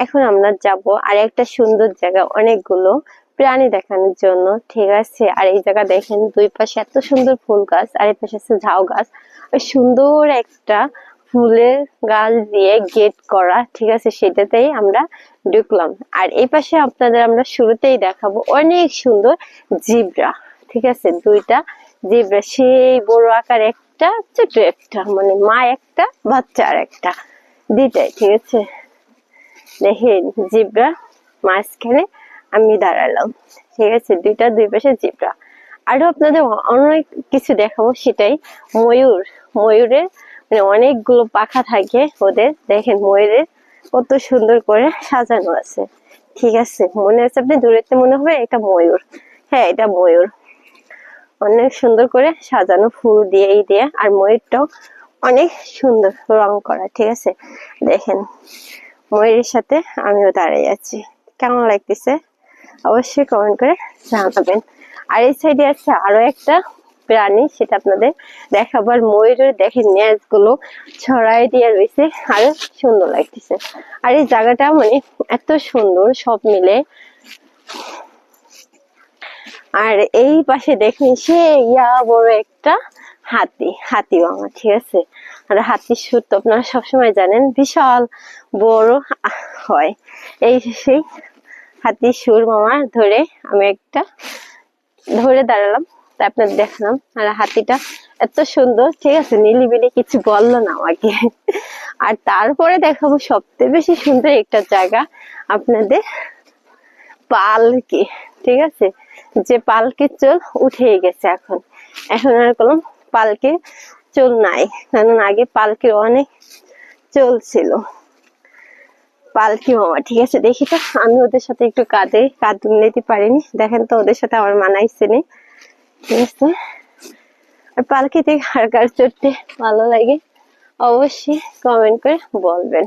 এখন আমরা যাব আর একটা সুন্দর জায়গা, অনেকগুলো প্রাণী দেখানোর জন্য, ঠিক আছে? আর এই জায়গা দেখেন, দুই পাশে এত সুন্দর ফুল গাছ, আর এই পাশে আছে ঝাউ গাছ। সুন্দর একটা ফুলের গাছ দিয়ে গেট করা, ঠিক আছে? সেটাতেই আমরা ঢুকলাম। আর এই পাশে আপনাদের আমরা শুরুতেই দেখাবো অনেক সুন্দর জিব্রা, ঠিক আছে? দুইটা জিব্রা, সেই বড় আকার একটা ছোট একটা মানে মা একটা বাচ্চা আর একটা, দুইটাই, ঠিক আছে? দেখেন জিব্রা, মাঝখানে আমি দাঁড়ালাম। ঠিক আছে, দুইটা দুই পাশে জিব্রা। আরও আপনাদের অনেক কিছু দেখাবো সেটাই। ময়ূর ময়ূরের মানে অনেকগুলো পাখা থাকে ওদের। দেখেন ময়ূরের কত সুন্দর করে সাজানো আছে। ঠিক আছে, মনে আছে আপনি দূরেতে মনে হবে এটা ময়ূর। হ্যাঁ এটা ময়ূর। অনেক সুন্দর করে সাজানো ফুল দিয়ে দিয়ে। আর ময়ূরটাও অনেক সুন্দর রং করা, ঠিক আছে? দেখেন। ময়ূরের সাথে আমিও দাঁড়িয়ে আছি। কেমন লাগতেছে? অবশ্যই কমেন্ট করে জানাবেন। আর এই সাইডে আছে আরও একটা প্রাণী, সেটা আপনাদের দেখাবার ময়ূরের দেখেন ন্যাজগুলো ছড়াই দিয়ে রয়েছে, আরও সুন্দর লাগতেছে। আর এই জায়গাটা মানে এত সুন্দর, সব মিলে। আর এই পাশে দেখেন সে ইয়া বড় একটা হাতি হাতি মামা ঠিক আছে? আর হাতির সুর তো আপনারা সবসময় জানেন, বিশাল বড় হয়। এই সেই হাতির সুর মামা ধরে আমি একটা ধরে দাঁড়ালাম তা আপনাদের দেখালাম। আর হাতিটা এত সুন্দর, ঠিক আছে? নিলিবিলি কিছু বলল না আমাকে। আর তারপরে দেখাবো সবচেয়ে বেশি সুন্দর একটা জায়গা, আপনাদের পালকি, ঠিক আছে? যে পালকির চুল উঠে গেছে এখন। এখন আর কোনো পালকির চুল নাই কারণ আগে পালকে অনেক চুল ছিল। পালকি মামা, ঠিক আছে, দেখি তো, আমি ওদের সাথে একটু কাঁদে, কাঁদ নিতে পারিনি। দেখেন তো, ওদের সাথে আমার মানাইছে নি। ঠিক আছে? আর পালকিতে কার কার চড়তে ভালো লাগে, অবশ্যই কমেন্ট করে বলবেন।